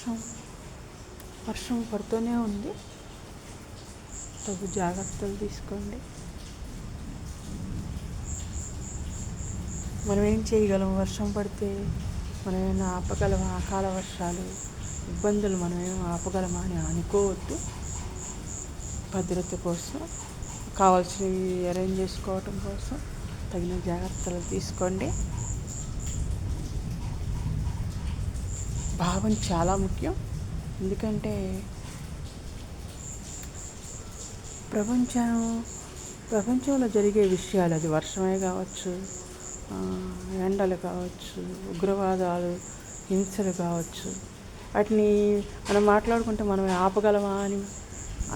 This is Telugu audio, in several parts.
వర్షం వర్షం పడుతూనే ఉంది తగు జాగ్రత్తలు తీసుకోండి మనం ఏం చేయగలం వర్షం పడితే మనమేమైనా ఆపగలమా అకాల వర్షాలు ఇబ్బందులు మనమేం ఆపగలమా అని అనుకోవద్దు భద్రత కోసం కావాల్సినవి అరేంజ్ చేసుకోవటం కోసం తగిన జాగ్రత్తలు తీసుకోండి భావం చాలా ముఖ్యం ఎందుకంటే ప్రపంచం ప్రపంచంలో జరిగే విషయాలు అది వర్షమే కావచ్చు ఎండలు కావచ్చు ఉగ్రవాదాలు హింసలు కావచ్చు వాటిని మనం మాట్లాడుకుంటే మనం ఆపగలమా అని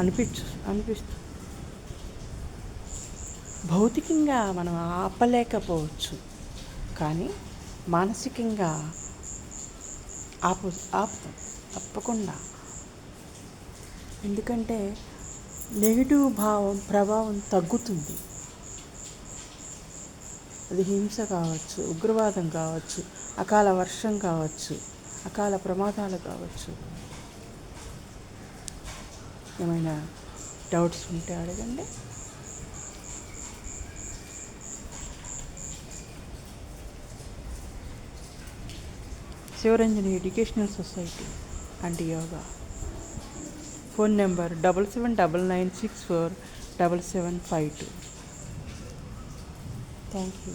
అనిపించు అనిపిస్తుంది భౌతికంగా మనం ఆపలేకపోవచ్చు కానీ మానసికంగా ఆపు ఆపు తప్పకుండా ఎందుకంటే నెగిటివ్ భావం ప్రభావం తగ్గుతుంది అది హింస కావచ్చు ఉగ్రవాదం కావచ్చు అకాల వర్షం కావచ్చు అకాల ప్రమాదాలు కావచ్చు ఏమైనా డౌట్స్ ఉంటే అడగండి Shivaranjani Educational Society and Yoga. Phone number 7799647752. Thank you.